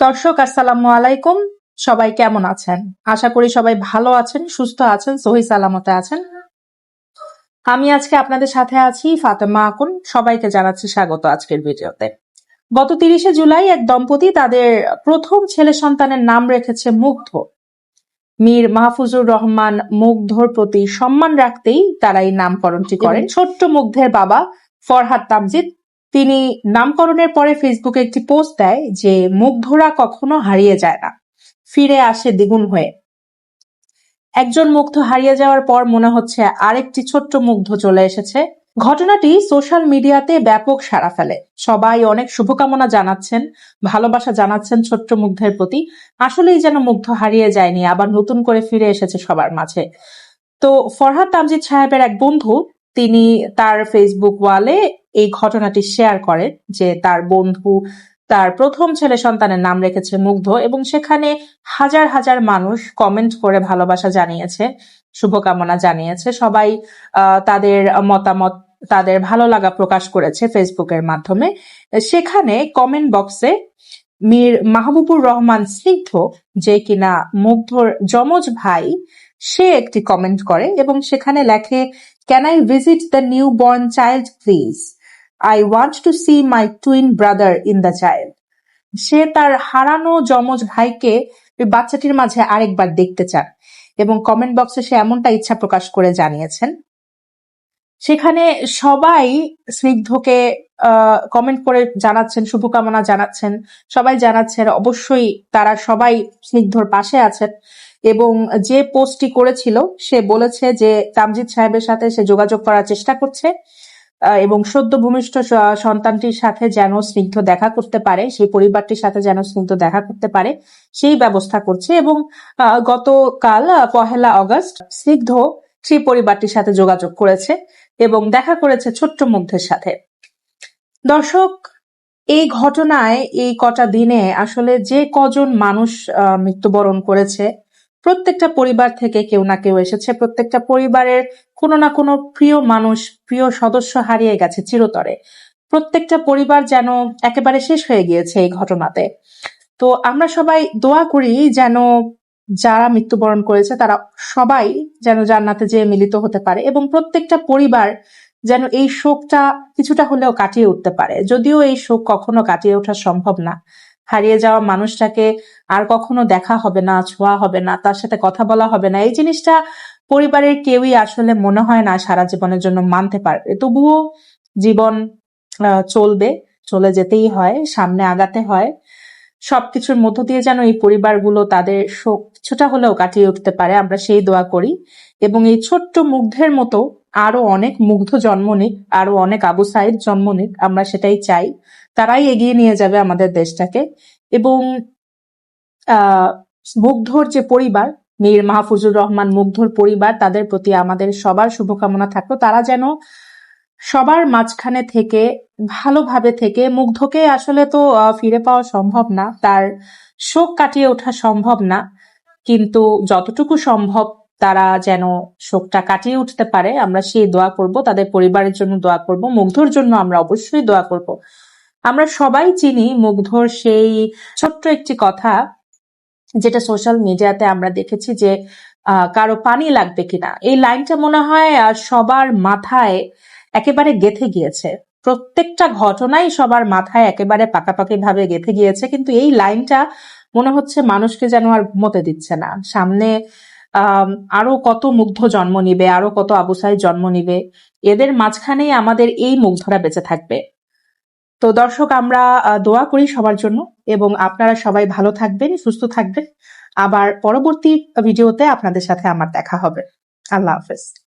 দর্শক আসসালামু আলাইকুম। সবাই কেমন আছেন? আশা করি সবাই ভালো আছেন সুস্থ আছেন সহি সালামতে আছেন। আমি আজকে আপনাদের সাথে আছি ফাতেমা আকুন। সবাইকে জানাচ্ছি স্বাগত আজকের ভিডিওতে। গত তিরিশে জুলাই এক দম্পতি তাদের প্রথম ছেলে সন্তানের নাম রেখেছে মুগ্ধ। মীর মাহফুজুর রহমান মুগ্ধর প্রতি সম্মান রাখতেই তারা এই নামকরণটি করেন। ছোট্ট মুগ্ধের বাবা ফরহাদ তামজিদ তিনি নামকরণের পরে ফেসবুকে একটি পোস্ট দেয় যে মুগ্ধরা কখনো হারিয়ে যায় না। ফিরে আসে দ্বিগুণ হয়ে। একজন মুগ্ধ হারিয়ে যাওয়ার পর মনে হচ্ছে আরেকটি ছোট্ট মুগ্ধ চলে এসেছে। ঘটনাটি সোশ্যাল মিডিয়াতে ব্যাপক সাড়া ফেলে। সবাই অনেক শুভকামনা জানাচ্ছেন, ভালোবাসা জানাচ্ছেন ছোট্ট মুগ্ধের প্রতি। আসলেই যেন মুগ্ধ হারিয়ে যায়নি, আবার নতুন করে ফিরে এসেছে সবার মাঝে। তো, ফরহাদ তামজিদ সাহেবের এক বন্ধু, তিনি তার ফেসবুক ওয়ালে এই ঘটনাটি শেয়ার করেন যে তার বন্ধু, তার প্রথম ছেলে সন্তানের নাম রেখেছে মুগ্ধ এবং সেখানে হাজার হাজার মানুষ কমেন্ট করে ভালোবাসা জানিয়েছে, শুভকামনা জানিয়েছে। সবাই তাদের মতামত, তাদের ভালো লাগা প্রকাশ করেছে ফেসবুকের মাধ্যমে। সেখানে কমেন্ট বক্সে মীর মাহবুবুর রহমান স্নিগ্ধ যে কিনা মুগ্ধর যমজ ভাই, সে একটি কমেন্ট করে এবং সেখানে লেখে can I visit the new born child please I want to see my twin brother in the child সে তার হারানো যমজ ভাইকে বাচ্চাটির মাঝে আরেকবার দেখতে চান এবং কমেন্ট বক্সে সে এমনটা ইচ্ছা প্রকাশ করে জানিয়েছেন। সেখানে সবাই স্নিগ্ধকে কমেন্ট করে জানাচ্ছেন, শুভকামনা জানাচ্ছেন, সবাই জানাচ্ছেন, অবশ্যই তারা সবাই স্নিগ্ধর পাশে আছেন এবং যে পোস্টটি করেছিল সে বলেছে যে তামজিদ সাহেবের সাথে সে যোগাযোগ করার চেষ্টা করছে। এবং সদ্য ভূমিষ্ঠ সন্তানটির সাথে যেন স্নিগ্ধ দেখা করতে পারে, সেই পরিবারটির সাথে যেন স্নিগ্ধ দেখা করতে পারে, সেই ব্যবস্থা করছে এবং গতকাল পহেলা অগস্ট স্নিগ্ধ সেই পরিবারটির সাথে যোগাযোগ করেছে এবং দেখা করেছে ছোট্ট মুগ্ধের সাথে। দর্শক, এই ঘটনায় এই কটা দিনে আসলে যে কজন মানুষ মৃত্যুবরণ করেছে প্রত্যেকটা পরিবার থেকে কেউ না কেউ এসেছে। প্রত্যেকটা পরিবারের কোনো না কোনো প্রিয় মানুষ, প্রিয় সদস্য হারিয়ে গেছে চিরতরে। প্রত্যেকটা পরিবার যেন একেবারে শেষ হয়ে গিয়েছে এই ঘটনাতে। তো আমরা সবাই দোয়া করি যেন যারা মৃত্যুবরণ করেছে, তারা সবাই যেন জান্নাতে যেয়ে মিলিত হতে পারে এবং প্রত্যেকটা পরিবার যেন এই শোকটা কিছুটা হলেও কাটিয়ে উঠতে পারে। যদিও এই শোক কখনো কাটিয়ে ওঠা সম্ভব না। হারিয়ে যাওয়া মানুষটাকে আর কখনো দেখা হবে না, ছোঁয়া হবে না, তার সাথে কথা বলা হবে না। এই জিনিসটা পরিবারের কেউই আসলে মনে হয় না সারা জীবনের জন্য মানতে পারবে। তবুও জীবন চলবে, চলে যেতেই হয়, সামনে আগাতে হয়। সবকিছুর মধ্য দিয়ে যেন এই পরিবারগুলো তাদের শোক কিছুটা হলেও কাটিয়ে উঠতে পারে, আমরা সেই দোয়া করি। এবং এই ছোট্ট মুগ্ধের মতো আরও অনেক মুগ্ধ জন্ম নিক, আরও অনেক আবু সাইদ জন্ম নিক, আমরা সেটাই চাই। তারাই এগিয়ে নিয়ে যাবে আমাদের দেশটাকে। এবং মুগ্ধর যে পরিবার, মীর মাহফুজুর রহমান মুগ্ধর পরিবার, তাদের প্রতি আমাদের সবার শুভকামনা থাকল। তারা যেন সবার মাঝখানে থেকে, ভালোভাবে থেকে, মুগ্ধকে আসলে তো ফিরে পাওয়া সম্ভব না। তার শোক কাটিয়ে ওঠা সম্ভব না। কিন্তু যতটুকু সম্ভব তারা যেন শোকটা কাটিয়ে উঠতে পারে, আমরা সেই দোয়া করব, তাদের পরিবারের জন্য দোয়া করব, মুগ্ধর জন্য আমরা অবশ্যই দোয়া করব। আমরা সবাই চিনি মুগ্ধর সেই ছোট্ট একটি কথা যেটা সোশ্যাল মিডিয়াতে আমরা দেখেছি যে কারও পানি লাগবে কিনা। এই লাইনটা মনে হয় সবার মাথায় একেবারে গেথে গিয়েছে। প্রত্যেকটা ঘটনাই সবার মাথায় একেবারে পাকাপাকি ভাবে গেথে গিয়েছে, কিন্তু এই লাইনটা মনে হচ্ছে মানুষকে যেন আর ঘুমোতে দিচ্ছে না। সামনে আরও কত মুগ্ধ জন্ম নিবে, আরও কত আবুসাই জন্ম নিবে, এদের মাঝখানেই আমাদের এই মুগ্ধরা বেঁচে থাকবে। তো দর্শক, আমরা দোয়া করি সবার জন্য এবং আপনারা সবাই ভালো থাকবেন, সুস্থ থাকবেন। আবার পরবর্তী ভিডিওতে আপনাদের সাথে আমার দেখা হবে। আল্লাহ হাফেজ।